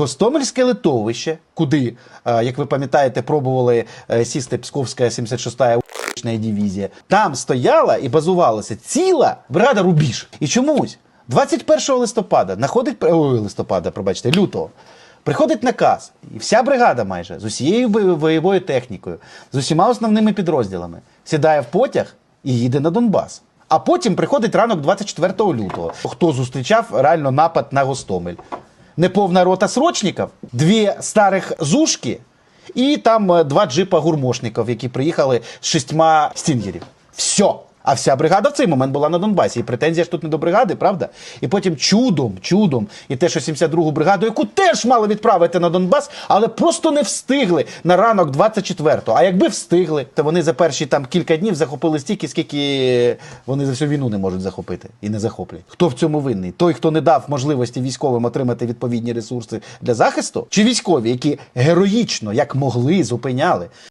Гостомельське литовище, куди, е, як ви пам'ятаєте, пробували е, сісти Псковська 76-я у**чна дивізія. Там стояла і базувалася ціла бригада Рубіж. І чомусь 21 листопада находить ой, листопада, пробачте, лютого. Приходить наказ, і вся бригада майже з усією бо- бойовою технікою, з усіма основними підрозділами сідає в потяг і їде на Донбас. А потім приходить ранок 24 лютого. Хто зустрічав реально напад на Гостомель? Неповна рота срочників, дві старих зушки і там е, два джипа гурмошників, які приїхали з шістьма стінгерів. Все. А вся бригада в цей момент була на Донбасі. І претензія ж тут не до бригади, правда? І потім чудом, чудом, і те, що 72-гу бригаду, яку теж мали відправити на Донбас, але просто не встигли на ранок 24-го. А якби встигли, то вони за перші там кілька днів захопили стільки, скільки вони за всю війну не можуть захопити і не захоплять. Хто в цьому винний? Той, хто не дав можливості військовим отримати відповідні ресурси для захисту, чи військові, які героїчно, як могли, зупиняли